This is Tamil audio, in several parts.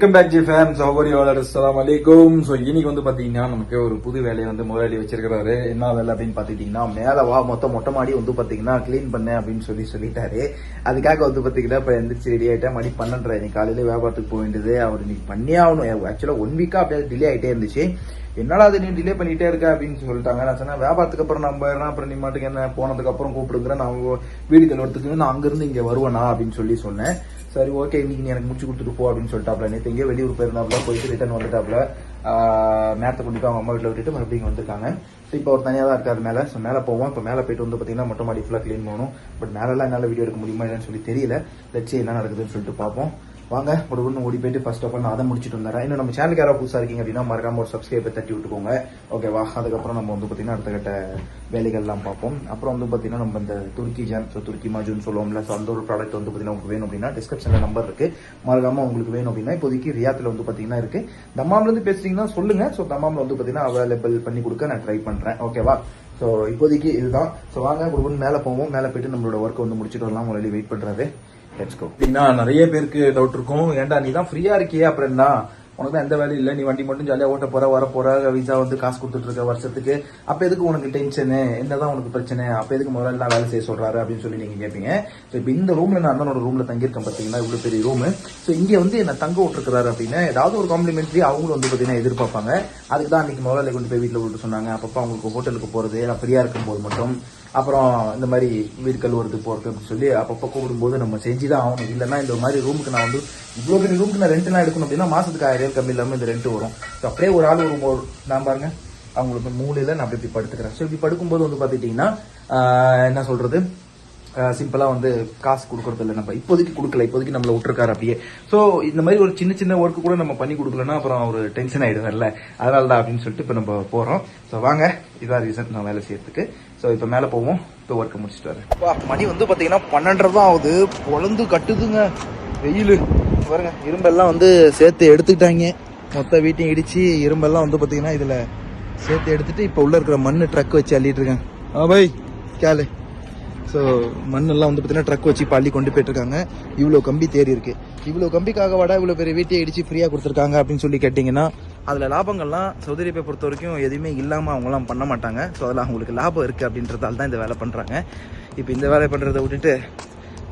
Welcome back G fans how are you அஸ்லாம் வலைக்கும் ஸோ இன்னைக்கு வந்து பார்த்தீங்கன்னா நமக்கு ஒரு புது வேலையை வந்து முதலாளி வச்சிருக்கிறாரு. என்ன வேலை அப்படின்னு பார்த்துக்கிட்டிங்கன்னா மேலே வா மொத்த மொட்டை மாடி வந்து பார்த்தீங்கன்னா க்ளீன் பண்ணேன் அப்படின்னு சொல்லி சொல்லிட்டாரு. அதுக்காக வந்து பார்த்தீங்கன்னா இப்போ எந்திரிச்சு ரெடி ஆகிட்டேன் மணி பன்னெண்டரை. இன்னைக்கு காலையில வியாபாரத்துக்கு போக வேண்டியது. அவர் இன்னைக்கு பண்ணியே ஆகணும். ஆக்சுவலாக ஒன் வீக்காக அப்படியே டிலே ஆகிட்டே இருந்துச்சு. என்னடா அது நீ டிலே பண்ணிட்டே இருக்க அப்படின்னு சொல்லிட்டாங்க. நான் சொன்னேன் வியாபாரத்துக்கு அப்புறம் நம்ம போயிடறேன் அப்புறம் நீ மாட்டுக்கு என்ன போனதுக்கு அப்புறம் கூப்பிடுங்கிறேன் நான் வீடு கழுவுறதுக்கு நான் அங்கிருந்து இங்க வருவேனா? அப்படின்னு சொல்லி சொன்னேன். சரி ஓகே இன்னைக்கு நீ எனக்கு முடிச்சு கொடுத்துட்டு போ அப்படின்னு சொல்லிட்டாப்ல. நேற்று எங்கேயோ வெளியூர் போயிருந்தாப்ல போயிட்டு ரிட்டர்ன் வந்துட்டாப்ல. நேரத்தை கொண்டு போய் அவங்க அம்மா வீட்டில் விட்டுட்டு மறுபடியும் இங்கே வந்திருக்காங்க. ஸோ இப்போ ஒரு தனியாக தான் இருக்காரு மேலே. ஸோ மேலே போவோம். இப்போ மேலே போயிட்டு வந்து பார்த்தீங்கன்னா மொட்டை மாடி ஃபுல்லாக க்ளீன் பண்ணணும். பட் மேலெல்லாம் என்னால் வீடியோ எடுக்க முடியுமா இல்லைன்னு சொல்லி தெரியல. லட்சியம் என்ன நடக்குதுன்னு சொல்லிட்டு பார்ப்போம். வாங்க ஒரு ஒன்று ஓடி போயிட்டு ஃபர்ஸ்ட் ஆஃப் ஆல் நான் அதை முடிச்சுட்டு வந்துடுறேன். இன்னும் நம்ம சேனலுக்கு யாராவது புதுசாக இருக்கீங்க அப்படின்னா மறக்காம ஒரு சப்ஸ்கிரைபை தட்டி விட்டுக்கோங்க. ஓகேவா அதுக்கப்புறம் நம்ம வந்து பார்த்தீங்கன்னா அடுத்த கட்ட வேலைகள்லாம் பார்ப்போம். அப்புறம் வந்து பார்த்தீங்கன்னா நம்ம இந்த துருக்கி ஜாம் ஸோ துருக்கி மாஜூன் சொல்லுவோம்ல ஸோ அந்த ஒரு ப்ராடக்ட் வந்து பார்த்தீங்கன்னா உங்களுக்கு வேணும் அப்படின்னா டிஸ்கிரிப்ஷனில் நம்பர் இருக்கு. மறக்காம உங்களுக்கு வேணும் அப்படின்னா இப்போதைக்கு ரியாத்தில் வந்து பார்த்தீங்கன்னா இருக்கு. தம்மாம்லேருந்து பேசுறீங்கன்னா சொல்லுங்க. ஸோ தம்மாமில் வந்து பார்த்தீங்கன்னா அவைலபிள் பண்ணி கொடுக்க நான் ட்ரை பண்ணுறேன் ஓகேவா ஸோ இப்போதைக்கு இதுதான். ஸோ வாங்க ஒரு மேலே போவோம். மேலே போயிட்டு நம்மளோட ஒர்க்கை வந்து முடிச்சுட்டு வரலாம். முன்னாடி வெயிட் பண்ணுறது லெட்ஸ் கோ அப்படின்னா நிறைய பேருக்கு டவுட் இருக்கும். ஏன்டா நீ தான் ஃப்ரீயா இருக்கியே அப்புறம் என்ன? உனக்கு தான் எந்த வேலையும் இல்லை. நீ வண்டி மட்டும் ஜாலியாக ஓட்ட போற வர போற விசா வந்து காசு கொடுத்துட்டு இருக்க வருஷத்துக்கு. அப்ப எதுக்கு உனக்கு டென்ஷனு என்னதான் உனக்கு பிரச்சனை? அப்ப எதுக்கு முதல்ல வேலை செய்ய சொல்றாரு அப்படின்னு சொல்லி நீங்க கேட்பீங்க ஸோ இப்போ இந்த ரூம்ல நான் அண்ணனோட ரூம்ல தங்கியிருக்கேன் பாத்தீங்கன்னா இவ்வளவு பெரிய ரூம் ஸோ இங்க வந்து என்ன தங்க விட்டுருக்காரு அப்படின்னா ஏதாவது ஒரு காம்ப்ளிமெண்ட்ரி அவங்களும் வந்து பாத்தீங்கன்னா எதிர்பார்ப்பாங்க. அதுக்கு தான் அன்னைக்கு முதல்ல கொண்டு போய் வீட்டில் விட்டு சொன்னாங்க. அப்பப்போ அவங்களுக்கு ஹோட்டலுக்கு போறது நான் ஃப்ரீயா இருக்கும்போது மட்டும். அப்புறம் இந்த மாதிரி வீடு கழுவுறது போகிறது அப்படின்னு சொல்லி அப்பப்போ கூப்பிடும்போது நம்ம செஞ்சு தான் ஆகணும். இல்லைன்னா இந்த மாதிரி ரூமுக்கு நான் வந்து இவ்வளோ பெரிய ரூமுக்கு நான் ரெண்ட்லாம் எடுக்கணும் அப்படின்னா மாதத்துக்கு ஆயிரம் கம்மி இல்லாமல் இந்த ரெண்ட் வரும். ஸோ அப்படியே ஒரு ஆள் ஒரு நான் பாருங்க அவங்களுக்கு மூலையில் நான் அப்படி இப்படி படுத்துக்கிறேன். ஸோ இப்படி படுக்கும்போது வந்து பார்த்துட்டிங்கன்னா என்ன சொல்கிறது சிம்பிளாக வந்து காசு கொடுக்கறது இல்லை. நம்ம இப்போதைக்கு கொடுக்கல. இப்போதைக்கு நம்மள விட்டுருக்காரு அப்படியே. ஸோ இந்த மாதிரி ஒரு சின்ன சின்ன ஒர்க்கு கூட நம்ம பண்ணி கொடுக்கலன்னா அப்புறம் ஒரு டென்ஷன் ஆகிடுவார்ல அதனால தான் அப்படின்னு சொல்லிட்டு இப்போ நம்ம போகிறோம் ஸோ வாங்க. இதான் ரீசன் நான் வேலை செய்யறதுக்கு. ஸோ இப்போ மேலே போவோம். இப்போ ஒர்க்கை முடிச்சுட்டு வரேன். வா மணி வந்து பார்த்தீங்கன்னா பன்னெண்டரை தான் ஆகுது. பொழந்து கட்டுதுங்க. வெயில். பாருங்க இரும்பெல்லாம் வந்து சேர்த்து எடுத்துக்கிட்டாங்க. மொத்த வீட்டையும் இடிச்சு இரும்பெல்லாம் வந்து பார்த்தீங்கன்னா இதில் சேர்த்து எடுத்துட்டு இப்போ உள்ளே இருக்கிற மண்ணு ட்ரக் வச்சு அள்ளிட்டு இருக்கேன். ஆ பை கேளு. ஸோ மண்ணெல்லாம் வந்து பார்த்தீங்கன்னா ட்ரக் வச்சு பள்ளி கொண்டு போயிட்டுருக்காங்க. இவ்வளோ கம்பி தேறி இருக்கு. இவ்வளோ கம்பிக்காக வாடா இவ்வளோ பெரிய வீட்டையை இடிச்சு ஃப்ரீயாக கொடுத்துருக்காங்க அப்படின்னு சொல்லி கேட்டிங்கன்னா அதில் லாபங்கள்லாம் சவுதி அரேபியா பொறுத்த வரைக்கும் எதுவுமே இல்லாமல் அவங்களாம் பண்ண மாட்டாங்க. ஸோ அதில் அவங்களுக்கு லாபம் இருக்குது அப்படின்றதால தான் இந்த வேலை பண்ணுறாங்க இப்போ இந்த வேலை பண்ணுறதை விட்டுட்டு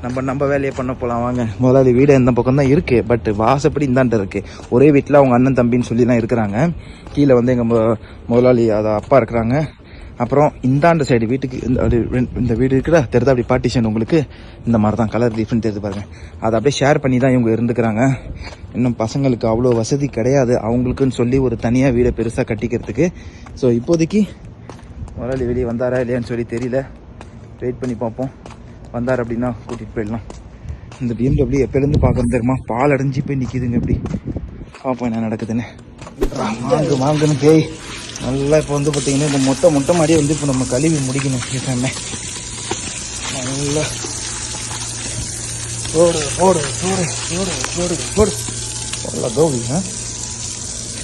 நம்ம நம்ம வேலையை பண்ண போகலாம் வாங்க. முதலாளி வீடு இந்த பக்கம் தான் இருக்குது பட் வாசப்படி இந்தாண்ட இருக்குது ஒரே வீட்டில் அவங்க அண்ணன் தம்பின்னு சொல்லி தான் இருக்கிறாங்க. கீழே வந்து எங்கள் முதலாளி அதை அப்பா இருக்கிறாங்க. அப்புறம் இந்தாண்ட சைடு வீட்டுக்கு இந்த அப்படி இந்த வீடு இருக்கிற தெரியுதா அப்படி பார்ட்டிஷன் உங்களுக்கு? இந்த மாதிரி தான் கலர் டிஃப்ரெண்ட் தெரியுது பாருங்க. அதை அப்படியே ஷேர் பண்ணி தான் இவங்க இருந்துக்கிறாங்க. இன்னும் பசங்களுக்கு அவ்வளோ வசதி கிடையாது. அவங்களுக்குன்னு சொல்லி ஒரு தனியாக வீடை பெருசாக கட்டிக்கிறதுக்கு. ஸோ இப்போதைக்கு முதலாளி வெளியே வந்தாரா இல்லையான்னு சொல்லி தெரியல. வெயிட் பண்ணி பார்ப்போம். வந்தார் அப்படின்னா கூட்டிகிட்டு போயிடலாம். இந்த பிஎம்டபிள்யூ எப்போலேருந்து பார்க்குறது தெரியுமா? பால் அடைஞ்சு போய் நிற்கிதுங்க இப்படி. பார்ப்போம் என்ன நடக்குதுன்னு. வாங்கு வாங்குன்னு பேய் நல்லா இப்போ வந்து பார்த்திங்கன்னா இந்த மொட்டை மொட்டை மாதிரியே வந்து இப்போ நம்ம கழுவி முடிக்கணும் எல்லாமே நல்லா. போடு போடு போடு போடு போடு போடு. நல்லா கோபி ஆ?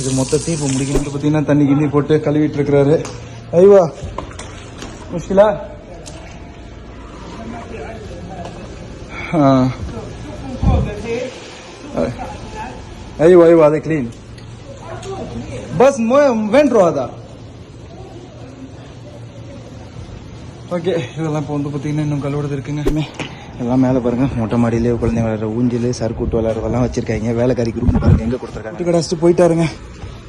இது மொத்தத்தையும் இப்போ முடிக்கணும். பார்த்தீங்கன்னா தண்ணி கிண்ணி போட்டு கழுவிட்டு இருக்கிறாரு. ஐவா முஷ்கிலா ஐவா ஐவா அதை க்ளீன் બસ வேண்டுறோம் அதான் ஓகே இதெல்லாம் இப்போ வந்து பார்த்தீங்கன்னா இன்னும் கழுவுறது இருக்குங்க எல்லாம் மேலே பாருங்க மொட்டை மாடியிலே குழந்தைங்க விளாட்ற ஊஞ்சல் சர்க்கூட்டு விளாட்றதெல்லாம் வச்சிருக்காங்க வேலைக்காரிக்கு ரூம் பாருங்க எங்கே கொடுத்துருக்காங்க கடைச்சிட்டு போயிட்டாருங்க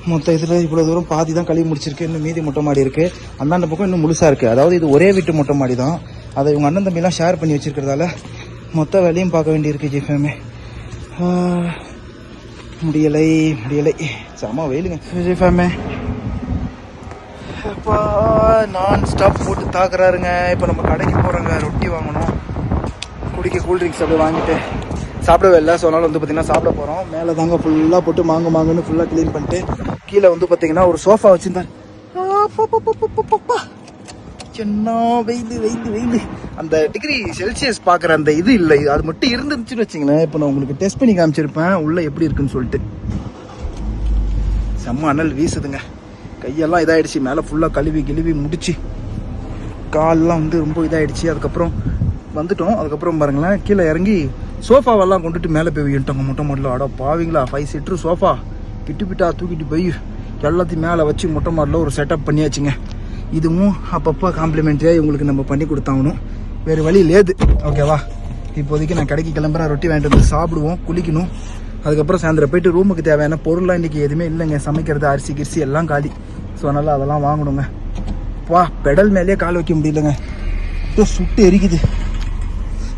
மொத்த இதில் இவ்வளோ தூரம் பாதி தான் கழுவி முடிச்சிருக்கு இன்னும் மீதி மொட்டை மாடி இருக்குது அந்தாண்ட பக்கம் இன்னும் முழுசாக இருக்குது அதாவது இது ஒரே வீட்டு மொட்டை மாடி தான் அதை இவங்க அண்ணன் தம்பிலாம் ஷேர் பண்ணி வச்சிருக்கிறதால மொத்த வேலையும் பார்க்க வேண்டியிருக்கு ஜிஃபேமே முடியலை முடியலை. செம வெயிலுங்க. ஜிஃபேமே அப்பா நான் ஸ்டாப் போட்டு தாக்குறாருங்க. இப்போ நம்ம கடைக்கு போகிறோங்க ரொட்டி வாங்கணும். குடிக்க கூல் ட்ரிங்க்ஸ் அப்படியே வாங்கிட்டு. சாப்பிடவே இல்லை. ஸோ அதனால வந்து பார்த்தீங்கன்னா சாப்பிட போகிறோம் மேலே தாங்க ஃபுல்லாக போட்டு மாங்கு மாங்குன்னு ஃபுல்லாக க்ளீன் பண்ணிட்டு கீழே வந்து பார்த்தீங்கன்னா ஒரு சோஃபா வச்சுருந்தார். என்ன வெயில் வெயில் வெயில். அந்த டிகிரி செல்சியஸ் பார்க்குற அந்த இது இல்லை. அது மட்டும் இருந்துச்சுன்னு வச்சுங்களேன் இப்போ நான் உங்களுக்கு டெஸ்ட் பண்ணி காமிச்சிருப்பேன். உள்ளே எப்படி இருக்குன்னு சொல்லிட்டு. செம்ம அனல் வீசுதுங்க. கையெல்லாம் இதாயிடுச்சு. மேலே ஃபுல்லாக கழுவி கிழுவி முடிச்சு. கால்லாம் வந்து ரொம்ப இதாயிடுச்சு. அதுக்கப்புறம் வந்துட்டோம். அதுக்கப்புறம் பாருங்களேன். கீழே இறங்கி சோஃபாவெல்லாம் கொண்டுட்டு மேலே போய் விட்டோங்க மொட்டை மாடலில் அட பாவீங்களா. ஃபைவ் சீட்ரு சோஃபா பிட்டு பிட்டா தூக்கிட்டு போய் எல்லாத்தையும் மேலே வச்சு மொட்டை மாடலில் ஒரு செட்டப் பண்ணியாச்சுங்க. இதுவும் அப்பப்போ காம்ப்ளிமெண்ட்ரியாக இவங்களுக்கு நம்ம பண்ணி கொடுத்தாகணும். வேறு வழி லேது ஓகேவா இப்போதைக்கு நான் கடைக்கு கிளம்புறேன் ரொட்டி வாங்கிட்டு வந்து சாப்பிடுவோம் குளிக்கணும். அதுக்கப்புறம் சாயந்தரம் போயிட்டு ரூமுக்கு தேவையான பொருள்லாம் இன்றைக்கி எதுவுமே இல்லைங்க. சமைக்கிறது அரிசி கிரிசி எல்லாம் காலி. ஸோ அதனால் அதெல்லாம் வாங்கணுங்க. வா பெடல் மேலேயே கால் வைக்க முடியலங்க. சுட்டு எரிக்குது.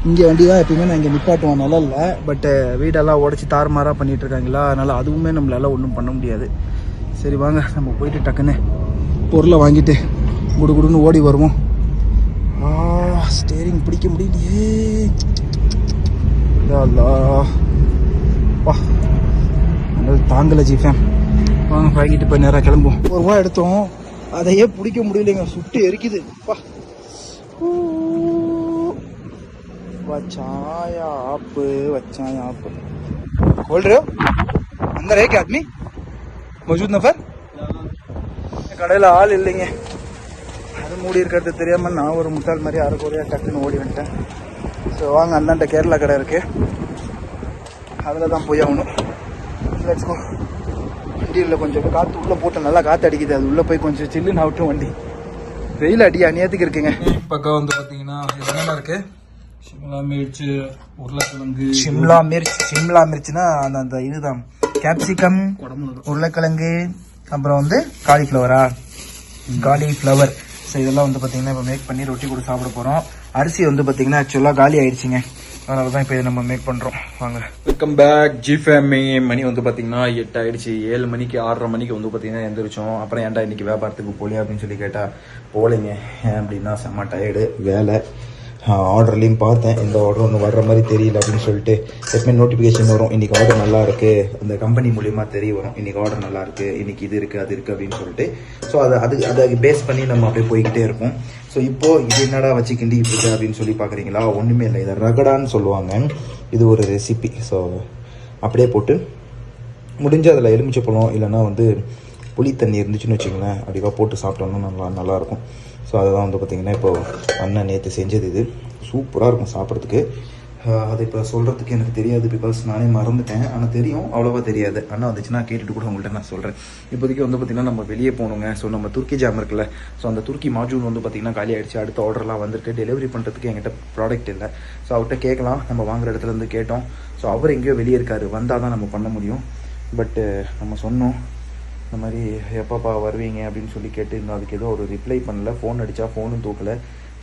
இங்கே வண்டி தான் எப்பயுமே நான் இங்கே நிப்பாட்டுவோம் நல்லா இல்லை பட்டு வீடெல்லாம் உடச்சி தாறுமாறாக பண்ணிட்டு இருக்காங்களா அதனால் அதுவுமே நம்மளால ஒன்றும் பண்ண முடியாது. சரி வாங்க. நம்ம போயிட்டு டக்குன்னு பொருளை வாங்கிட்டு குடு குடுன்னு ஓடி வருவோம் ஆ ஸ்டேரிங் பிடிக்க முடியலையே யா அல்லாஹ். வா நல்லது தாங்கலை ஜிஃபேம் வாங்க வாங்கிட்டு போய் நேராக கிளம்புவோம் ஒரு ரூபா எடுத்தோம் அதையே பிடிக்க முடியலைங்க சுட்டு எரிக்குது வா वचाया आप वचाया आप खोल रहे हो अंदर है क्या आदमी मौजूद नफर கடையில் ஆள் இல்லைங்க மூடி இருக்கிறது தெரியாமல் நான் ஒரு முட்டாள் மாதிரி அரை குறையா டக்குன்னு ஓடி வந்துட்டேன். ஸோ வாங்க அந்தாண்ட கேரளா கடை இருக்கு. அதில் தான் போய் ஆகணும். லெட்ஸ் கோ வண்டியில் கொஞ்சம் காற்று உள்ளே போட்டு நல்லா காற்று அடிக்குது. அது உள்ளே போய் கொஞ்சம் சில்லுன்னு ஆகட்டும் வண்டி. வெயில் அடி அநியத்துக்கு இருக்குங்க. பக்கம் வந்து பார்த்தீங்கன்னா என்னென்ன இருக்கு? சிம்லா மிர்ச் உருளைக்கிழங்கு. சிம்லா மிர்ச் சிம்லா மிர்ச்னா அந்த அந்த இதுதான். கேப்சிகம் உருளைக்கிழங்கு அப்புறம் வந்து காலிஃப்ளவரா காலிஃப்ளவர் ஸோ இதெல்லாம் வந்து பார்த்தீங்கன்னா இப்போ மேக் பண்ணி ரொட்டி கூட சாப்பிட போகிறோம் அரிசி வந்து பார்த்தீங்கன்னா ஆக்சுவலாக காலி ஆயிடுச்சுங்க. அதனால தான் இப்போ இதை நம்ம மேக் பண்ணுறோம் வாங்க. வெல்கம் பேக் ஜி ஃபேமி மணி வந்து பார்த்தீங்கன்னா எட்டு ஆயிடுச்சு. ஏழு மணிக்கு ஆறரை மணிக்கு வந்து பார்த்தீங்கன்னா எந்திரிச்சோம். அப்புறம் ஏன்டா இன்னைக்கு வியாபாரத்துக்கு போலியா அப்படின்னு சொல்லி கேட்டால் போலிங்க ஏன் அப்படின்னா செம்ம டயர்டு வேலை. ஆர்டர்லையும் பார்த்தேன். இந்த ஆர்டர் ஒன்று வர்ற மாதிரி தெரியல அப்படின்னு சொல்லிட்டு. எப்பவுமே நோட்டிஃபிகேஷன் வரும். இன்றைக்கி ஆர்டர் நல்லா இருக்குது அந்த கம்பெனி மூலிமா தெரிய வரும். இன்றைக்கி ஆர்டர் நல்லா இருக்குது இன்றைக்கி இது இருக்குது அது இருக்குது அப்படின்னு சொல்லிட்டு. ஸோ அதை அது அதை பேஸ் பண்ணி நம்ம அப்படியே போய்கிட்டே இருப்போம். ஸோ இப்போது இது என்னடா வச்சு கிண்டிட்டு இருக்கு அப்படின்னு சொல்லி பார்க்குறீங்களா? ஒன்றுமே இல்லை. இதை ரகடான்னு சொல்லுவாங்க. இது ஒரு ரெசிபி ஸோ அப்படியே போட்டு முடிஞ்ச அதில் எலுமிச்சை பழம் இல்லைன்னா வந்து புளி தண்ணி இருந்துச்சுன்னு வச்சுங்களேன் அப்படிவா போட்டு சாப்பிட்டோம்னா நல்லா நல்லாயிருக்கும் ஸோ அதை தான் வந்து பார்த்திங்கன்னா இப்போ அண்ணன் நேற்று செஞ்சது இது. சூப்பராக இருக்கும் சாப்பிட்றதுக்கு. அது இப்போ சொல்கிறதுக்கு எனக்கு தெரியாது பிகாஸ் நானே மறந்துட்டேன். ஆனால் தெரியும் அவ்வளோவா தெரியாது. அண்ணா வந்துச்சுன்னா கேட்டுட்டு கூட உங்கள்கிட்ட நான் சொல்கிறேன் இப்போதைக்கு வந்து பார்த்திங்கன்னா நம்ம வெளியே போகணுங்க. ஸோ நம்ம துருக்கி ஜாம் இருக்குல்ல. ஸோ அந்த துருக்கி மாஜூன் வந்து பார்த்திங்கன்னா காலி ஆகிடுச்சு அடுத்த ஆர்டர்லாம் வந்துட்டு டெலிவரி பண்ணுறதுக்கு என்கிட்ட ப்ராடக்ட் இல்லை. ஸோ அவர்கிட்ட கேட்கலாம். நம்ம வாங்குற இடத்துல இருந்து கேட்டோம். ஸோ அவர் எங்கேயோ வெளியே இருக்காரு. வந்தால் தான் நம்ம பண்ண முடியும். பட்டு நம்ம சொன்னோம். இந்த மாதிரி எப்பப்பா வருவீங்க அப்படின்னு சொல்லி கேட்டு அதுக்கு ஏதோ ஒரு ரிப்ளை பண்ணல. ஃபோன் அடித்தா ஃபோனும் தூக்கல.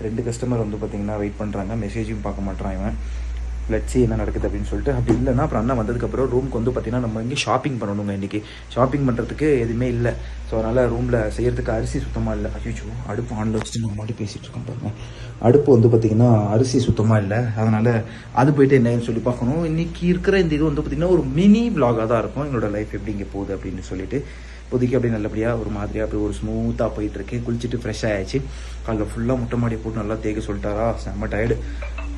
ரெண்டு கஸ்டமர் வந்து பார்த்தீங்கன்னா வெயிட் பண்ணுறாங்க மெசேஜும் பார்க்க மாட்றான் இவன். லட்சி என்ன நடக்குது அப்படின்னு சொல்லிட்டு அப்படி இல்லைன்னா அப்புறம் அண்ணா வந்ததுக்கப்புறம் ரூமுக்கு வந்து பார்த்தீங்கன்னா நம்ம இங்கே ஷாப்பிங் பண்ணணுங்க இன்றைக்கி ஷாப்பிங் பண்ணுறதுக்கு எதுவுமே இல்லை. ஸோ அதனால் ரூமில் செய்கிறதுக்கு அரிசி சுத்தமாக இல்லை. அச்சோ அடுப்பு ஆனில் வச்சுட்டு நம்ம மாட்டி பேசிகிட்டு இருக்கோம் பாருங்க. அடுப்பு வந்து பார்த்திங்கன்னா அரிசி சுத்தமாக இல்லை. அதனால் அது போயிட்டு என்னன்னு சொல்லி பார்க்கணும். இன்றைக்கி இருக்கிற இந்த இது வந்து பார்த்திங்கன்னா ஒரு மினி vlog-ஆ தான் இருக்கும். எங்களோட லைஃப் எப்படி இங்கே போகுது அப்படின்னு சொல்லிட்டு. இப்போதைக்கு அப்படியே நல்லபடியாக ஒரு மாதிரியாக அப்படியே ஒரு ஸ்மூத்தாக போயிட்டுருக்கு. குளிச்சுட்டு ஃப்ரெஷ் ஆயாச்சு. காலைல ஃபுல்லாக முட்டை மாடி போட்டு நல்லா தேய்க்க சொல்லிட்டாரா? செம்ம டயர்டு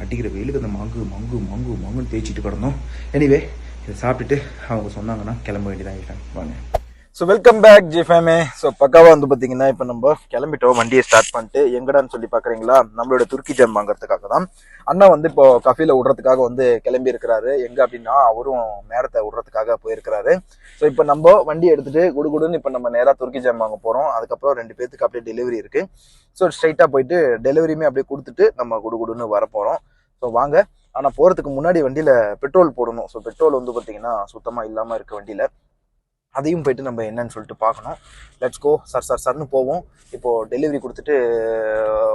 அடிக்கிற வெயிலுக்கு அந்த மங்கு மங்கு மங்கு மங்குன்னு தேய்ச்சிட்டு கிடந்தோம். எனிவே இதை சாப்பிட்டுட்டு அவங்க சொன்னாங்கன்னா கிளம்ப வேண்டியதான் இருக்கேன் வாங்க. So welcome back G fam so பக்காவாக வந்து பார்த்தீங்கன்னா இப்போ நம்ம கிளம்பிட்டோம். வண்டியை ஸ்டார்ட் பண்ணிட்டு எங்கடான்னு சொல்லி பார்க்குறீங்களா நம்மளோட துருக்கி ஜாம் வாங்குறதுக்காக தான். அண்ணா வந்து இப்போ கஃபியில் விடுறதுக்காக வந்து கிளம்பி இருக்கிறாரு எங்கே அப்படின்னா அவரும் நேரத்தை விடுறதுக்காக போயிருக்கிறாரு. ஸோ இப்போ நம்ம வண்டி எடுத்துட்டு குடுகுடுன்னு இப்போ நம்ம நேராக துருக்கி ஜாம் வாங்க போகிறோம் அதுக்கப்புறம் ரெண்டு பேர்த்துக்கு அப்படியே டெலிவரி இருக்குது ஸோ ஸ்ட்ரைட்டாக போயிட்டு டெலிவரியுமே அப்படியே கொடுத்துட்டு நம்ம குடுகுடுன்னு வர போகிறோம் ஸோ வாங்க. ஆனால் போகிறதுக்கு முன்னாடி வண்டியில் பெட்ரோல் போடணும். ஸோ பெட்ரோல் வந்து பார்த்தீங்கன்னா சுத்தமாக இல்லாமல் இருக்க வண்டியில். அதையும் போயிட்டு நம்ம என்னன்னு சொல்லிட்டு பார்க்கணும். லெட்ஸ் கோ சார் சார் சார்னு போவோம். இப்போது டெலிவரி கொடுத்துட்டு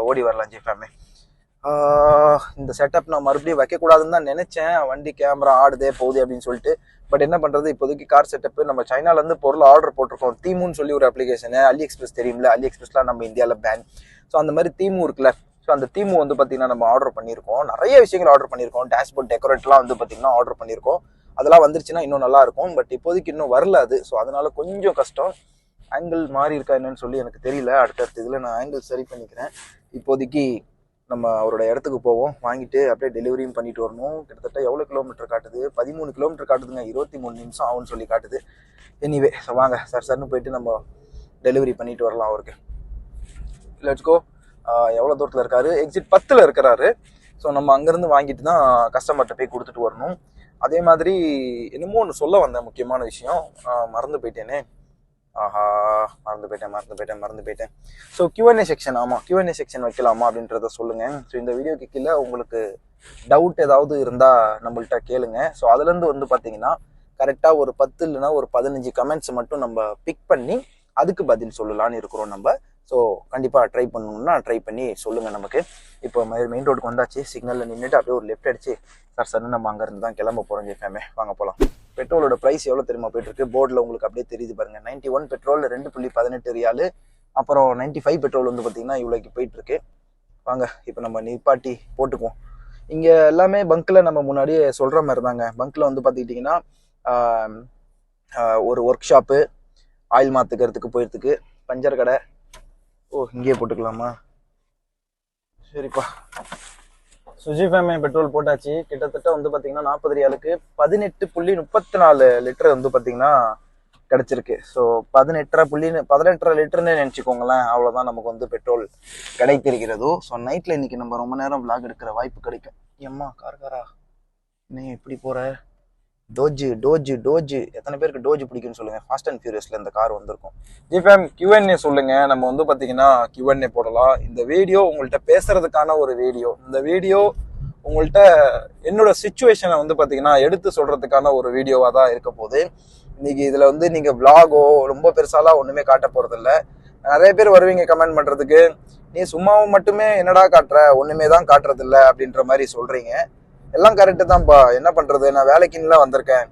ஓடி வரலாம் ஜி இந்த செட்டப் நான் மறுபடியும் வைக்கக்கூடாதுன்னு தான் நினச்சேன். வண்டி கேமரா ஆடுதே போகுது அப்படின்னு சொல்லிட்டு. பட் என்ன பண்ணுறது இப்போதைக்கு கார் செட்டப் நம்ம சைனாலேருந்து பொருள் ஆர்டர் போட்டிருக்கோம். தீமுன்னு சொல்லி ஒரு அப்ளிகேஷனு அலி எக்ஸ்பிரஸ் தெரியும்ல? அலி எக்ஸ்பிரஸ்லாம் நம்ம இந்தியாவில் பேன் ஸோ அந்த மாதிரி தீமு இருக்குல்ல? ஸோ அந்த தீமு வந்து பார்த்தீங்கன்னா நம்ம ஆர்டர் பண்ணியிருக்கோம். நிறைய விஷயங்கள் ஆர்டர் பண்ணியிருக்கோம். டேஷ்போர்ட் டெக்கரேட்லாம் வந்து பார்த்தீங்கன்னா ஆர்டர் பண்ணியிருக்கோம். அதெல்லாம் வந்துருச்சுன்னா இன்னும் நல்லா இருக்கும். பட் இப்போதைக்கு இன்னும் வரல அது. ஸோ அதனால கொஞ்சம் கஷ்டம். ஆங்கிள் மாறி இருக்கா என்னன்னு சொல்லி எனக்கு தெரியல. அடுத்தடுத்த இதில் நான் ஆங்கிள் சரி பண்ணிக்கிறேன். இப்போதைக்கு நம்ம அவரோட இடத்துக்கு போவோம். வாங்கிட்டு அப்படியே டெலிவரியும் பண்ணிட்டு வரணும். கிட்டத்தட்ட எவ்வளோ கிலோமீட்டர் காட்டுது? பதிமூணு கிலோமீட்டர் காட்டுதுங்க. இருபத்தி மூணு நிமிஷம் ஆகும்னு சொல்லி காட்டுது. எனிவே ஸோ வாங்க சார் சர்னு போயிட்டு நம்ம டெலிவரி பண்ணிட்டு வரலாம் அவருக்கு. லெட்ஸ் கோ எவ்வளோ தூரத்தில் இருக்காரு? எக்ஸிட் பத்தில் இருக்கிறாரு. ஸோ நம்ம அங்கேருந்து வாங்கிட்டு தான் கஸ்டமர்கிட்ட போய் கொடுத்துட்டு வரணும். அதே மாதிரி என்னமோ ஒன்று சொல்ல வந்தேன் முக்கியமான விஷயம். மறந்து போயிட்டேனே. ஆஹா மறந்து போயிட்டேன் மறந்து போயிட்டேன் மறந்து போயிட்டேன். So Q and A section ஆமாம் கியூஎன்ஏ செக்ஷன் வைக்கலாமா அப்படின்றத சொல்லுங்கள் ஸோ இந்த வீடியோக்கு கீழே உங்களுக்கு டவுட் ஏதாவது இருந்தால் நம்மள்கிட்ட கேளுங்க. ஸோ அதுலேருந்து வந்து பார்த்தீங்கன்னா கரெக்டாக ஒரு பத்து இல்லைன்னா ஒரு பதினஞ்சு கமெண்ட்ஸ் மட்டும் நம்ம பிக் பண்ணி அதுக்கு பதில் சொல்லலான்னு இருக்கிறோம் நம்ம. ஸோ கண்டிப்பாக ட்ரை பண்ணணும்னா ட்ரை பண்ணி சொல்லுங்கள் நமக்கு. இப்போ மெயின் ரோடுக்கு வந்தாச்சு. சிக்னலில் நின்றுட்டு அப்படியே ஒரு லெஃப்ட் அடிச்சு சார் சார் நம்ம அங்கேருந்து தான் கிளம்ப போகிறோம் ஜெஃபேமே வாங்க போகலாம் பெட்ரோலோட ப்ரைஸ் எவ்வளோ தெரியுமா போயிட்டு இருக்கு போர்டில் உங்களுக்கு அப்படியே தெரியுது பாருங்கள் நைன்ட்டி ஒன் பெட்ரோல் ரெண்டு புள்ளி பதினெட்டு ரியாலு. அப்புறம் நைன்ட்டி ஃபைவ் பெட்ரோல் வந்து பார்த்தீங்கன்னா இவ்வளோக்கு போயிட்டுருக்கு. வாங்க இப்போ நம்ம நிப்பாட்டி போட்டுக்குவோம். இங்கே எல்லாமே பங்க்கில் நம்ம முன்னாடியே சொல்கிற மாதிரி தாங்க. பங்க்கில் வந்து பார்த்துக்கிட்டிங்கன்னா ஒரு ஒர்க் ஷாப்பு ஆயில் மாற்றுக்கிறதுக்கு போயிடுறதுக்கு பஞ்சர் கடை ஓ இங்கேயே போட்டுக்கலாமா? சரிப்பா. சுஜி ஃபேமே பெட்ரோல் போட்டாச்சு. கிட்டத்தட்ட வந்து பார்த்தீங்கன்னா நாற்பது ரியாலுக்கு பதினெட்டு புள்ளி முப்பத்தி நாலு லிட்டர் வந்து பார்த்தீங்கன்னா கிடச்சிருக்கு. ஸோ பதினெட்டரை புள்ளி பதினெட்டரை லிட்டர்னு நினச்சிக்கோங்களேன். அவ்வளோதான் நமக்கு வந்து பெட்ரோல் கிடைத்திருக்கிறது. ஸோ நைட்டில் இன்னைக்கு நம்ம ரொம்ப நேரம் விளாக் எடுக்கிற வாய்ப்பு கிடைக்கும். எம்மா கார் காரா நீ எப்படி போகிற டோஜு டோஜு டோஜு எத்தனை பேருக்கு டோஜு பிடிக்கும்னு சொல்லுங்க. ஃபாஸ்ட் அண்ட் ஃபியூரியஸ்ல இந்த கார் வந்திருக்கும். ஜிஃபேம் கியூஎன்ஏ சொல்லுங்க. நம்ம வந்து பார்த்தீங்கன்னா கியூஎன்ஏ போடலாம். இந்த வீடியோ உங்கள்கிட்ட பேசுறதுக்கான ஒரு வீடியோ இந்த வீடியோ உங்கள்கிட்ட என்னோட சுச்சுவேஷனை வந்து பார்த்தீங்கன்னா எடுத்து சொல்றதுக்கான ஒரு வீடியோவாக தான் இருக்க போகுது. இன்னைக்கு இதில் வந்து நீங்கள் விளாகோ ரொம்ப பெருசாலாம் ஒன்றுமே காட்ட போகிறதில்ல நிறைய பேர் வருவீங்க கமெண்ட் பண்ணுறதுக்கு நீ சும்மாவும் மட்டுமே என்னடா காட்டுற? ஒன்றுமே தான் காட்டுறதில்ல அப்படின்ற மாதிரி சொல்கிறீங்க எல்லாம் கரெக்டு தான்ப்பா என்ன பண்ணுறது நான் வேலைக்குன்னுலாம் வந்திருக்கேன்.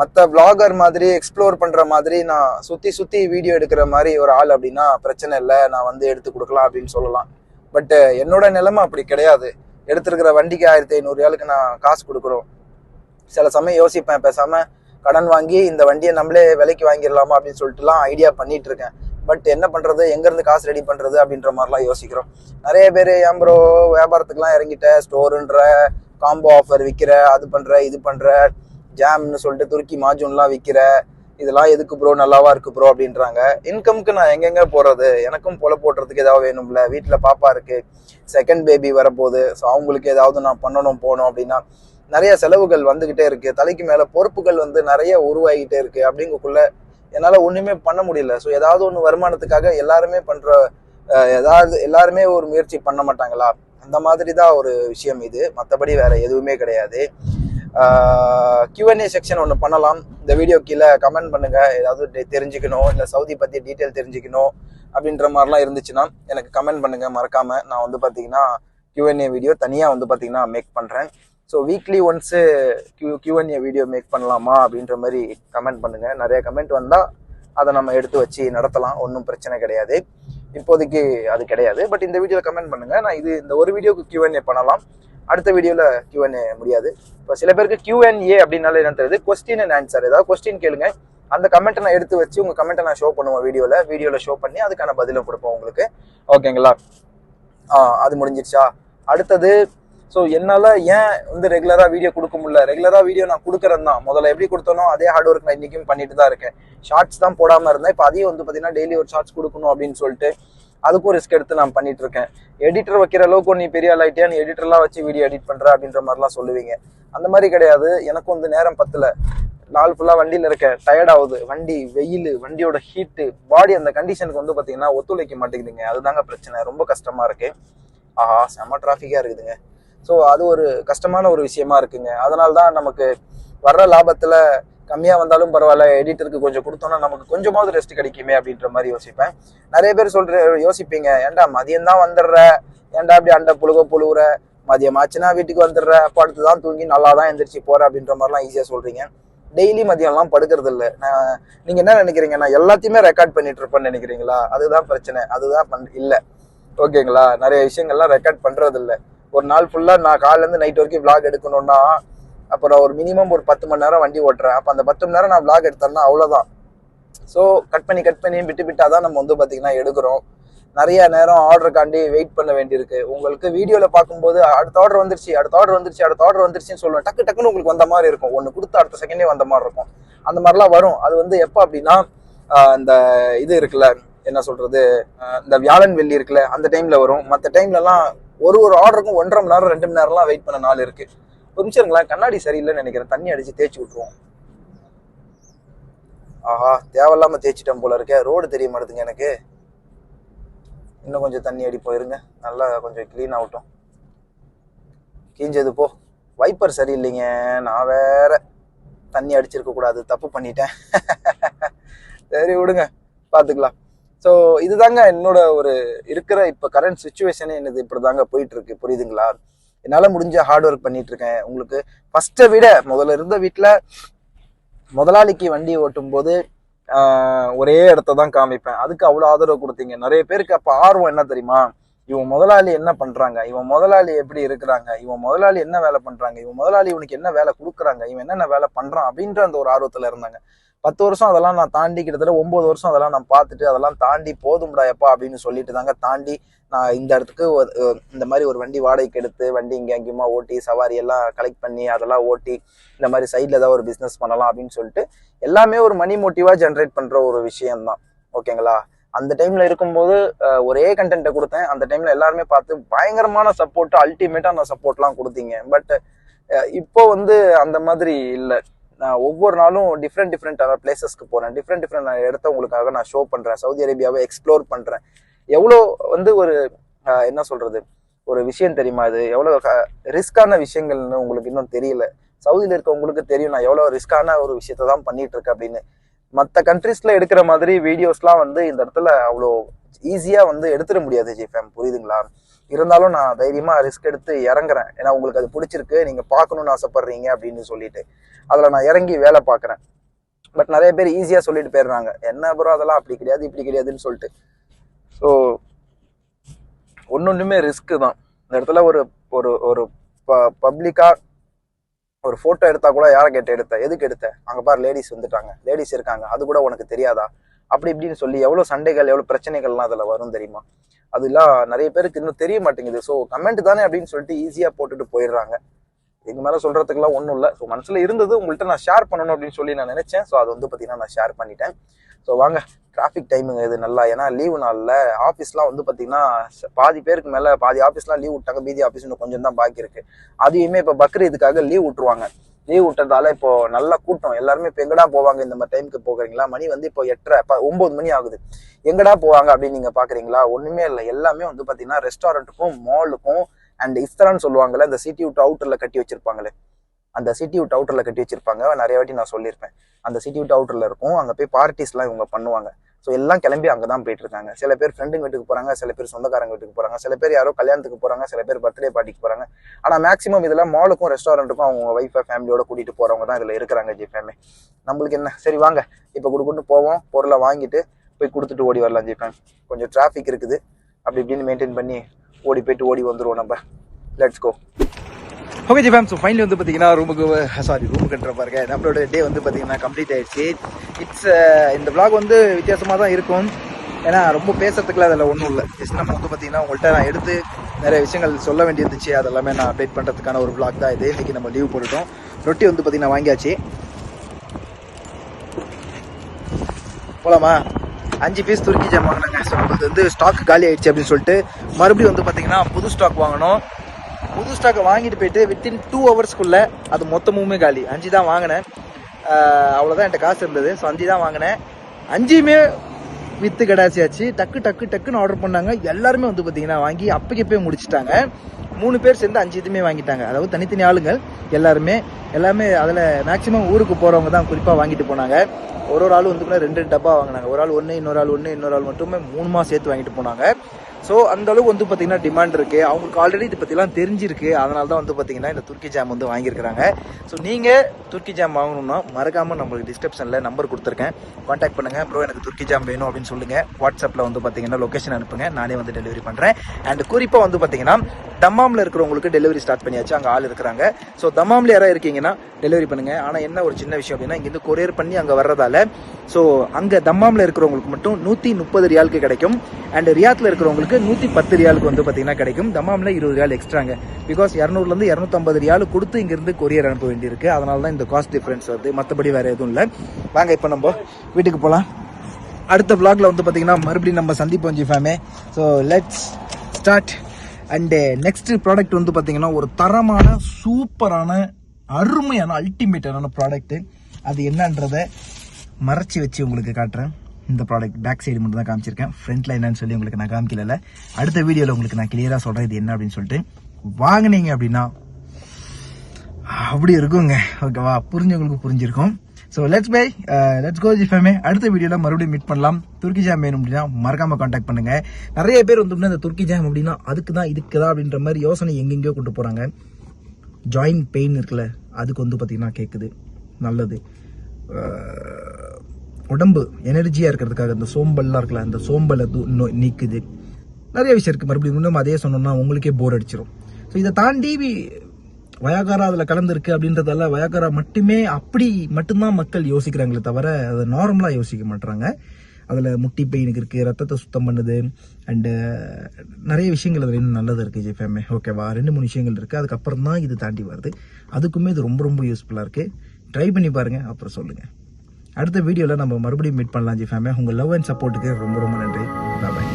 மற்ற vlogger மாதிரி எக்ஸ்ப்ளோர் பண்ணுற மாதிரி நான் சுற்றி சுற்றி வீடியோ எடுக்கிற மாதிரி ஒரு ஆள் அப்படின்னா பிரச்சனை இல்லை. நான் வந்து எடுத்து கொடுக்கலாம் அப்படின்னு சொல்லலாம். பட்டு என்னோட நிலைமை அப்படி கிடையாது. எடுத்துருக்கிற வண்டிக்கு ஆயிரத்தி ஐநூறு ரூபாய்க்கு நான் காசு கொடுக்குறோம். சில சமயம் யோசிப்பேன். பேசாமல் கடன் வாங்கி இந்த வண்டியை நம்மளே விலைக்கு வாங்கிடலாமா அப்படின்னு சொல்லிட்டுலாம் ஐடியா பண்ணிட்டு இருக்கேன். பட் என்ன பண்ணுறது எங்கேருந்து காசு ரெடி பண்ணுறது அப்படின்ற மாதிரிலாம் யோசிக்கிறோம். நிறைய பேர் ஏன் ப்ரோ வியாபாரத்துக்குலாம் இறங்கிட்ட? ஸ்டோருன்ற காம்போ ஆஃபர் விற்கிற அது பண்ற இது பண்ற ஜாம்னு சொல்லிட்டு துருக்கி மாஜூன்லாம் விற்கிற இதெல்லாம் எதுக்கு ப்ரோ நல்லாவா இருக்கு ப்ரோ அப்படின்றாங்க. இன்கம்க்கு நான் எங்கெங்க போறது? எனக்கும் பொல போடுறதுக்கு ஏதாவது வேணும்ல? வீட்டில் பாப்பா இருக்கு. செகண்ட் பேபி வரப்போகுது. ஸோ அவங்களுக்கு ஏதாவது நான் பண்ணணும் போகணும் அப்படின்னா நிறைய செலவுகள் வந்துகிட்டே இருக்கு. தலைக்கு மேல பொறுப்புகள் வந்து நிறைய உருவாகிட்டே இருக்கு. அப்படிங்கக்குள்ள என்னால் ஒன்றுமே பண்ண முடியல. ஸோ ஏதாவது ஒன்று வருமானத்துக்காக எல்லாருமே பண்ற ஏதாவது எல்லாருமே ஒரு முயற்சி பண்ண மாட்டாங்களா? அந்த மாதிரி தான் ஒரு விஷயம் இது. மற்றபடி வேறு எதுவுமே கிடையாது. கியூஎன்ஏ செக்ஷன் ஒன்று பண்ணலாம். இந்த வீடியோ கீழே கமெண்ட் பண்ணுங்கள் ஏதாவது தெரிஞ்சுக்கணும். இல்லை சவுதி பற்றி டீட்டெயில் தெரிஞ்சுக்கணும் அப்படின்ற மாதிரிலாம் இருந்துச்சுன்னா எனக்கு கமெண்ட் பண்ணுங்கள் மறக்காமல் நான் வந்து பார்த்தீங்கன்னா கியூஎன்ஏ வீடியோ தனியாக வந்து பார்த்தீங்கன்னா மேக் பண்ணுறேன் so weekly once Q Q and A video make பண்ணலாமா அப்படின்ற மாதிரி கமெண்ட் பண்ணுங்கள் நிறைய கமெண்ட் வந்தால் அதை நம்ம எடுத்து வச்சு நடத்தலாம். ஒன்றும் பிரச்சனை கிடையாது. இப்போதைக்கு அது கிடையாது. பட் இந்த வீடியோவில் கமெண்ட் பண்ணுங்கள் நான் இது இந்த ஒரு வீடியோக்கு கியூஎன்ஏ பண்ணலாம். அடுத்த வீடியோவில் கியூஎன்ஏ முடியாது. இப்போ சில பேருக்கு கியூஎன்ஏ அப்படின்னால என்ன தெரியுது. கொஸ்டின் அண்ட் ஆன்சர் ஏதாவது கொஸ்டின் கேளுங்க. அந்த கமெண்ட்டை நான் எடுத்து வச்சு உங்கள் கமெண்ட்டை நான் ஷோ பண்ணுவேன் வீடியோவில் வீடியோவில் ஷோ பண்ணி அதுக்கான பதிலும் கொடுப்போம் உங்களுக்கு. ஓகேங்களா ஆ அது முடிஞ்சிருச்சா அடுத்தது ஸோ என்னால் ஏன் வந்து ரெகுலராக வீடியோ கொடுக்க முடியல? ரெகுலராக வீடியோ நான் கொடுக்குறேன் தான். முதல்ல எப்படி கொடுத்தனோ அதே ஹார்ட் ஒர்க் நான் இன்றைக்கும் பண்ணிட்டு தான் இருக்கேன். ஷார்ட்ஸ் தான் போடாமல் இருந்தேன். இப்போ அதையும் வந்து பார்த்தீங்கன்னா டெய்லி ஒரு ஷார்ட்ஸ் கொடுக்கணும் அப்படின்னு சொல்லிட்டு அதுக்கும் ரிஸ்க் எடுத்து நான் பண்ணிட்டு இருக்கேன். எடிட்டர் வைக்கிற அளவுக்கு நீ பெரிய ஆள் நீ எடிட்டர்லாம் வச்சு வீடியோ எடிட் பண்ணுற அப்படின்ற மாதிரிலாம் சொல்லுவீங்க. அந்த மாதிரி கிடையாது. எனக்கும் வந்து நேரம் பத்தல. நாள் ஃபுல்லாக வண்டியில் இருக்கேன். டயர்ட் ஆகுது. வண்டி வெயில் வண்டியோட ஹீட்டு பாடி அந்த கண்டிஷனுக்கு வந்து பார்த்தீங்கன்னா ஒத்துழைக்க மாட்டேங்குதுங்க. அதுதாங்க பிரச்சனை. ரொம்ப கஷ்டமாக இருக்குது ஆஹா செம்ம டிராஃபிக்காக இருக்குதுங்க. ஸோ அது ஒரு கஷ்டமான ஒரு விஷயமா இருக்குங்க. அதனால தான் நமக்கு வர்ற லாபத்தில் கம்மியாக வந்தாலும் பரவாயில்ல எடிட்டருக்கு கொஞ்சம் கொடுத்தோன்னா நமக்கு கொஞ்சமாவது ரெஸ்ட் கிடைக்குமே அப்படின்ற மாதிரி யோசிப்பேன். நிறைய பேர் சொல்கிற யோசிப்பீங்க ஏன்டா மதியம் தான் வந்துடுற? ஏன்டா அப்படி அண்டை புழுக புழுவுற? மதியம் ஆச்சுன்னா வீட்டுக்கு வந்துடுற? படுத்து தான் தூங்கி நல்லா தான் எந்திரிச்சு போகிற அப்படின்ற மாதிரிலாம் ஈஸியாக சொல்கிறீங்க டெய்லி மதியம்லாம் படுக்கிறது இல்லை நான் நீங்கள் என்ன நினைக்கிறீங்க? நான் எல்லாத்தையுமே ரெக்கார்ட் பண்ணிட்டு இருப்பேன்னு நினைக்கிறீங்களா? அதுதான் பிரச்சனை. அதுதான் பண் இல்லை. ஓகேங்களா? நிறைய விஷயங்கள்லாம் ரெக்கார்ட் பண்றது ஒரு நாள் ஃபுல்லாக நான் காலேருந்து நைட் வரைக்கும் விளாக் எடுக்கணும்னா அப்புறம் ஒரு மினிமம் ஒரு பத்து மணி நேரம் வண்டி ஓட்டுறேன். அப்போ அந்த பத்து மணி நேரம் நான் விளாக் எடுத்தேன்னா அவ்வளோதான் ஸோ கட் பண்ணி கட் பண்ணி விட்டு விட்டால் தான் நம்ம வந்து பார்த்திங்கன்னா எடுக்கிறோம். நிறைய நேரம் ஆர்டருக்காண்டி வெயிட் பண்ண வேண்டியிருக்கு. உங்களுக்கு வீடியோவில் பார்க்கும்போது அடுத்த ஆர்டர் வந்துருச்சு அடுத்த ஆர்டர் வந்துருச்சு அடுத்த ஆர்டர் வந்துருச்சுன்னு சொல்லுவேன். டக்கு டக்குன்னு உங்களுக்கு வந்த மாதிரி இருக்கும். ஒன்று கொடுத்து அடுத்த செகண்டே வந்த மாதிரி இருக்கும். அந்த மாதிரிலாம் வரும். அது வந்து எப்போ அப்படின்னா இந்த இது இருக்குல்ல என்ன சொல்கிறது இந்த வியாழன் வெள்ளி இருக்குல்ல அந்த டைமில் வரும். மற்ற டைம்லலாம் ஒரு ஒரு ஆர்டருக்கும் ஒன்றரை மணி நேரம் ரெண்டு மணி நேரம்லாம் வெயிட் பண்ண நாள் இருக்கு. ஒரு நிமிஷம் இருங்களேன். கண்ணாடி சரியில்லைன்னு நினைக்கிறேன். தண்ணி அடிச்சு தேய்ச்சி விட்டுருவோம். ஆஹா தேவையில்லாம தேய்ச்சிட்டேன் போல இருக்கே. ரோடு தெரிய மாட்டேதுங்க எனக்கு. இன்னும் கொஞ்சம் தண்ணி அடி போயிருங்க. நல்லா கொஞ்சம் க்ளீன் ஆகட்டும். கீஞ்சது போ. வைப்பர் சரியில்லைங்க. நான் வேற தண்ணி அடிச்சிருக்க கூடாது. தப்பு பண்ணிட்டேன். சரி விடுங்க. பார்த்துக்கலாம். ஸோ இதுதாங்க என்னோட ஒரு இருக்கிற இப்போ கரண்ட் சுச்சுவேஷனே என்னது இப்படி தாங்க போயிட்டு இருக்கு புரியுதுங்களா? என்னால் முடிஞ்ச ஹார்ட் ஒர்க் பண்ணிட்டு இருக்கேன் உங்களுக்கு ஃபர்ஸ்ட்டை விட முதல்ல இருந்த வீட்டில் முதலாளிக்கு வண்டி ஓட்டும் போது ஒரே இடத்த தான் காமிப்பேன். அதுக்கு அவ்வளோ ஆதரவு கொடுத்தீங்க. நிறைய பேருக்கு அப்போ ஆர்வம் என்ன தெரியுமா? இவன் முதலாளி என்ன பண்றாங்க? இவன் முதலாளி எப்படி இருக்கிறாங்க? இவன் முதலாளி என்ன வேலை பண்றாங்க? இவன் முதலாளி இவனுக்கு என்ன வேலை கொடுக்குறாங்க? இவன் என்னென்ன வேலை பண்றான்? அப்படின்ற அந்த ஒரு ஆர்வத்துல இருந்தாங்க. பத்து வருஷம் அதெல்லாம் நான் தாண்டி கிட்டத்தட்ட ஒம்பது வருஷம் அதெல்லாம் நான் பார்த்துட்டு அதெல்லாம் தாண்டி போதும்டா எப்பா அப்படின்னு சொல்லிட்டு தாங்க தாண்டி நான் இந்த இடத்துக்கு ஒரு- இந்த மாதிரி ஒரு வண்டி வாடகைக்கு எடுத்து வண்டி இங்கே அங்கேயுமா ஓட்டி சவாரி எல்லாம் கலெக்ட் பண்ணி அதெல்லாம் ஓட்டி இந்த மாதிரி சைடில் ஏதாவது ஒரு பிஸ்னஸ் பண்ணலாம் அப்படின்னு சொல்லிட்டு எல்லாமே ஒரு மணி மோட்டிவாக ஜென்ரேட் பண்ணுற ஒரு விஷயம்தான். ஓகேங்களா? அந்த டைம்ல இருக்கும்போது ஒரே கண்டென்ட்டை கொடுத்தேன். அந்த டைம்ல எல்லாருமே பார்த்து பயங்கரமான சப்போர்ட் அல்டிமேட்டா நான் சப்போர்ட்லாம் கொடுத்தீங்க. பட் இப்போ வந்து அந்த மாதிரி இல்லை. நான் ஒவ்வொரு நாளும் டிஃப்ரெண்ட் டிஃப்ரெண்டான பிளேசஸ்க்கு போகிறேன் டிஃப்ரெண்ட் டிஃப்ரெண்ட் இடத்த உங்களுக்காக நான் ஷோ பண்ணுறேன் சவுதி அரேபியாவை எக்ஸ்ப்ளோர் பண்ணுறேன் எவ்வளோ வந்து ஒரு என்ன சொல்கிறது ஒரு விஷயம் தெரியுமா இது? எவ்வளோ ரிஸ்க்கான விஷயங்கள்னு உங்களுக்கு இன்னும் தெரியல. சவுதியில் இருக்கவங்களுக்கு தெரியும் நான் எவ்வளோ ரிஸ்க்கான ஒரு விஷயத்தை தான் பண்ணிட்டு இருக்கேன் அப்படின்னு. மற்ற கண்ட்ரீஸில் எடுக்கிற மாதிரி வீடியோஸ்லாம் வந்து இந்த இடத்துல அவ்வளோ ஈஸியாக வந்து எடுத்துட முடியாது ஜிஃபேம் புரியுதுங்களா? இருந்தாலும் நான் தைரியமாக ரிஸ்க் எடுத்து இறங்குறேன். ஏன்னா உங்களுக்கு அது பிடிச்சிருக்கு நீங்கள் பார்க்கணுன்னு ஆசைப்பட்றீங்க அப்படின்னு சொல்லிட்டு. அதில் நான் இறங்கி வேலை பார்க்குறேன். பட் நிறைய பேர் ஈஸியாக சொல்லிட்டு போயிடுறாங்க. என்ன ப்ரோ அதெல்லாம் அப்படி கிடையாது இப்படி கிடையாதுன்னு சொல்லிட்டு. ஸோ ஒன்னொன்றுமே ரிஸ்க்கு தான். இந்த இடத்துல ஒரு ஒரு ஒரு ப பப்ளிக்காக ஒரு ஃபோட்டோ எடுத்தால் கூட யாரை கேட்டு எடுத்த எதுக்கு எடுத்த? அங்கே பார் லேடிஸ் வந்துட்டாங்க. லேடிஸ் இருக்காங்க. அது கூட உனக்கு தெரியாதா? அப்படி இப்படின்னு சொல்லி எவ்வளோ சண்டைகள் எவ்வளோ பிரச்சனைகள்லாம் அதில் வரும் தெரியுமா? அதெல்லாம் நிறைய பேருக்கு இன்னும் தெரிய மாட்டேங்குது. ஸோ கமெண்ட் தானே அப்படின்னு சொல்லிட்டு ஈஸியாக போட்டுட்டு போயிடுறாங்க. இதுக்கு மேலே சொல்கிறதுக்குலாம் ஒன்றும் இல்லை. ஸோ மனசில் இருந்தது உங்கள்கிட்ட நான் ஷேர் பண்ணணும் அப்படின்னு சொல்லி நான் நினச்சேன். ஸோ அது வந்து பார்த்தீங்கன்னா நான் ஷேர் பண்ணிட்டேன். ஸோ வாங்க டிராஃபிக் டைமுங்க இது நல்லா. ஏன்னா லீவு நாளில் ஆஃபீஸ்லாம் வந்து பார்த்தீங்கன்னா பாதி பேருக்கு மேலே பாதி ஆஃபீஸ்லாம் லீவ் விட்டாங்க. மீதி ஆஃபீஸ் இன்னும் கொஞ்சம் தான் பாக்கி இருக்குது அதையுமே இப்போ பக்ரீதுக்காக லீவ் விட்டுருவாங்க. லீவ் விட்டதால இப்போ நல்ல கூட்டம். எல்லாருமே இப்போ எங்கடா போவாங்க இந்த மாதிரி டைமுக்கு போகிறீங்களா? மணி வந்து இப்போ எட்டரை ஒன்பது மணி ஆகுது. எங்கடா போவாங்க அப்படின்னு நீங்க பாக்குறீங்களா? ஒண்ணுமே இல்லை. எல்லாமே வந்து பாத்தீங்கன்னா ரெஸ்டாரண்ட்டுக்கும் மாலுக்கும் அண்ட் இஸ்தரான்னு சொல்லுவாங்கல்ல இந்த சிட்டி விட்டு அவுட்டர்ல கட்டி வச்சிருப்பாங்களே. அந்த சிட்டி விட்டு அவுட்டர்ல கட்டி வச்சிருப்பாங்க. நிறைய வாட்டி நான் சொல்லியிருப்பேன். அந்த சிட்டி விட்டு அவுட்டர்ல இருக்கும். அங்க போய் பார்ட்டிஸ்லாம் இவங்க பண்ணுவாங்க. ஸோ எல்லாம் கிளம்பி அங்கே தான் போயிட்டு இருக்காங்க சில பேர் ஃப்ரெண்டுங்க வீட்டுக்கு போகிறாங்க சில பேர் சொந்தக்காரங்க வீட்டுக்கு போகிறாங்க சில பேர் யாரோ கல்யாணத்துக்கு போகிறாங்க சில பேர் பர்த்டே பார்ட்டிக்கு போகிறாங்க ஆனால் மேக்ஸிமம் இதெல்லாம் மாலுக்கும் ரெஸ்டாரண்ட்டுக்கும் அவங்க ஒய்ஃபை ஃபேமிலியோட கூட்டிகிட்டு போகிறவங்க தான் இதில் இருக்கிறாங்க ஜிஃபேமே நம்மளுக்கு என்ன? சரி வாங்க. இப்போ கொடுக்குட்டு போவோம் பொருளை வாங்கிட்டு போய் கொடுத்துட்டு ஓடி வரலாம் ஜிஃபேம் கொஞ்சம் டிராஃபிக் இருக்குது. அப்படி இப்படின்னு மெயின்டைன் பண்ணி ஓடி போயிட்டு ஓடி வந்துடுவோம் நம்ம. Let's go okay G fam so finally வந்து பார்த்தீங்கன்னா ரூமுக்கு சாரி ரூம் கட்டுற பாருங்க. நம்மளோட டே வந்து பார்த்தீங்கன்னா கம்ப்ளீட் ஆயிடுச்சு. இட்ஸ் இந்த vlog வந்து வித்தியாசமாக தான் இருக்கும். ஏன்னா ரொம்ப பேசுறதுக்குலாம் அதில் ஒன்றும் இல்லை. ஜஸ்ட் நம்ம வந்து பார்த்தீங்கன்னா உங்கள்கிட்ட நான் எடுத்து நிறைய விஷயங்கள் சொல்ல வேண்டியிருந்துச்சு. அதெல்லாமே நான் அப்டேட் பண்ணுறதுக்கான ஒரு vlog தான் இது. இன்றைக்கி நம்ம லீவ் போட்டுட்டோம். ரொட்டி வந்து பார்த்தீங்கன்னா வாங்கியாச்சு. போலாமா? அஞ்சு பீஸ் துருக்கி ஜாம் வாங்கினாங்க. ஸோ நம்மளுக்கு வந்து ஸ்டாக் காலி ஆயிடுச்சு அப்படின்னு சொல்லிட்டு மறுபடியும் வந்து பார்த்தீங்கன்னா புது ஸ்டாக் வாங்கணும். புது ஸ்டாக்கை வாங்கிட்டு போயிட்டு வித்தின் டூ ஹவர்ஸ்க்குள்ள அது மொத்தமுமே காலி. அஞ்சு தான் வாங்கினேன். அவ்வளோதான் என்கிட்ட காசு இருந்தது. ஸோ அஞ்சு தான் வாங்கினேன். அஞ்சுமே வித்து கடாசியாச்சு டக்கு டக்கு டக்குன்னு ஆர்டர் பண்ணாங்க. எல்லாருமே வந்து பார்த்தீங்கன்னா வாங்கி அப்பைக்கு போய் முடிச்சிட்டாங்க. மூணு பேர் சேர்ந்து அஞ்சு இதுமே வாங்கிட்டாங்க. அதாவது தனித்தனி ஆளுங்கள் எல்லாருமே. எல்லாமே அதில் மேக்ஸிமம் ஊருக்கு போகிறவங்க தான் குறிப்பாக வாங்கிட்டு போனாங்க. ஒரு ஒரு ஆள் வந்து கூட ரெண்டு ரெண்டு டப்பா வாங்கினாங்க. ஒரு ஆள் ஒன்று இன்னொரு ஆள் ஒன்று இன்னொரு ஆள் மட்டுமே மூணுமா சேர்த்து வாங்கிட்டு போனாங்க. ஸோ அந்தளவுக்கு வந்து பார்த்தீங்கன்னா டிமாண்ட் இருக்குது அவங்களுக்கு ஆல்ரெடி இதை பற்றிலாம் தெரிஞ்சிருக்கு. அதனால தான் வந்து பார்த்தீங்கன்னா இந்த துர்க்கி ஜாம் வந்து வாங்கியிருக்கிறாங்க. ஸோ நீங்கள் துர்க்கி ஜாம் வாங்கணும்னா மறக்காமல் நம்மளுக்கு டிஸ்கிரிப்ஷனில் நம்பர் கொடுத்துருக்கேன். காண்டாக்ட் பண்ணுங்கள் ப்ரோ எனக்கு துர்க்கி ஜாம் வேணும் அப்படின்னு சொல்லுங்கள் வாட்ஸ்அப்பில் வந்து பார்த்தீங்கன்னா லொக்கேஷன் அனுப்புங்க. நானே வந்து டெலிவரி பண்ணுறேன் அண்ட் குறிப்பாக வந்து பார்த்தீங்கன்னா தம்மாமில் இருக்கிறவங்களுக்கு டெலிவரி ஸ்டார்ட் பண்ணியாச்சு. அங்கே ஆள் இருக்கிறாங்க. ஸோ தம்மாமில் யாராவது இருக்கீங்கன்னா டெலிவரி பண்ணுங்கள் ஆனால் என்ன ஒரு சின்ன விஷயம் அப்படின்னா இங்கேருந்து கொரியர் பண்ணி அங்கே வர்றதால ஸோ அங்கே தம்மாமில் இருக்கிறவங்களுக்கு மட்டும் நூற்றி முப்பது ரியாலுக்கு கிடைக்கும். அண்ட் ரியாத்தில் இருக்கிறவங்களுக்கு நூற்றி பத்து ரியாலுக்கு வந்து பார்த்தீங்கன்னா கிடைக்கும். தம்மாமில் இருபது ரியால் எக்ஸ்ட்ராங்க பிகாஸ் இரநூறுலேருந்து இரநூத்தம்பது ரியால் கொடுத்து இங்கேருந்து கொரியர் அனுப்ப வேண்டியிருக்கு. அதனால தான் இந்த காஸ்ட் டிஃப்ரென்ஸ் வருது. மற்றபடி வேறு எதுவும் இல்லை. வாங்க இப்போ நம்ம வீட்டுக்கு போகலாம் அடுத்த பிளாக்ல வந்து பார்த்தீங்கன்னா மறுபடியும் நம்ம சந்திப்போம் G fam so let's start and next product வந்து பார்த்தீங்கன்னா ஒரு தரமான சூப்பரான அருமையான அல்டிமேட்டான ப்ராடக்ட்டு அது என்னன்றதை மறைச்சி வச்சு உங்களுக்கு காட்டுறேன். இந்த ப்ராடக்ட் பேக் சைடு மட்டும் தான் காமிச்சிருக்கேன் ஃப்ரண்ட்ல என்னன்னு சொல்லி உங்களுக்கு நான் காமிக்கல அடுத்த வீடியோவில் உங்களுக்கு நான் கிளியராக சொல்கிறேன் இது என்ன அப்படின்னு சொல்லிட்டு. வாங்கினீங்க அப்படின்னா அப்படி இருக்குங்க. ஓகேவா புரிஞ்சவங்களுக்கு புரிஞ்சிருக்கும். So let's bye let's go G fam அடுத்த வீடியோவில் மறுபடியும் மீட் பண்ணலாம். துருக்கி ஜாம் வேணும் அப்படின்னா மறக்காமல் காண்டாக்ட் பண்ணுங்கள் நிறைய பேர் வந்து இந்த துருக்கி ஜாம் அப்படின்னா அதுக்கு தான் இதுக்கு தான் அப்படின்ற மாதிரி யோசனை எங்கெங்கேயோ கொண்டு போகிறாங்க ஜாயிண்ட் பெயின் இருக்குல்ல அதுக்கு வந்து பார்த்திங்கன்னா கேட்குது நல்லது. Uh, உடம்பு எனர்ஜியாக இருக்கிறதுக்காக இந்த சோம்பல்லாம் இருக்கலாம் அந்த சோம்பலை நோ- நீக்குது. நிறைய விஷயம் இருக்குது மறுபடியும் இன்னும் அதே சொன்னோம்னா உங்களுக்கே போர் அடிச்சிடும் ஸோ இதை தாண்டி வயாகாரா அதில் கலந்துருக்கு அப்படின்றதால வயாகாரா மட்டுமே அப்படி மட்டும்தான் மக்கள் யோசிக்கிறாங்களே தவிர அதை நார்மலாக யோசிக்க மாட்டுறாங்க அதில் முட்டி பெயினுக்கு இருக்குது ரத்தத்தை சுத்தம் பண்ணுது. அண்டு நிறைய விஷயங்கள் அதில் இன்னும் நல்லது இருக்குது ஜெஃபேமே ஓகேவா ரெண்டு மூணு விஷயங்கள் இருக்குது அதுக்கப்புறம் தான் இது தாண்டி வருது. அதுக்குமே இது ரொம்ப ரொம்ப யூஸ்ஃபுல்லாக இருக்குது ட்ரை பண்ணி பாருங்கள் அப்புறம் சொல்லுங்கள் அடுத்த வீடியோவில் நம்ம மறுபடியும் மீட் பண்ணலாம் ஜி ஃபேமே உங்கள் லவ் அண்ட் சப்போர்ட்டுக்கு ரொம்ப ரொம்ப நன்றி. பாய்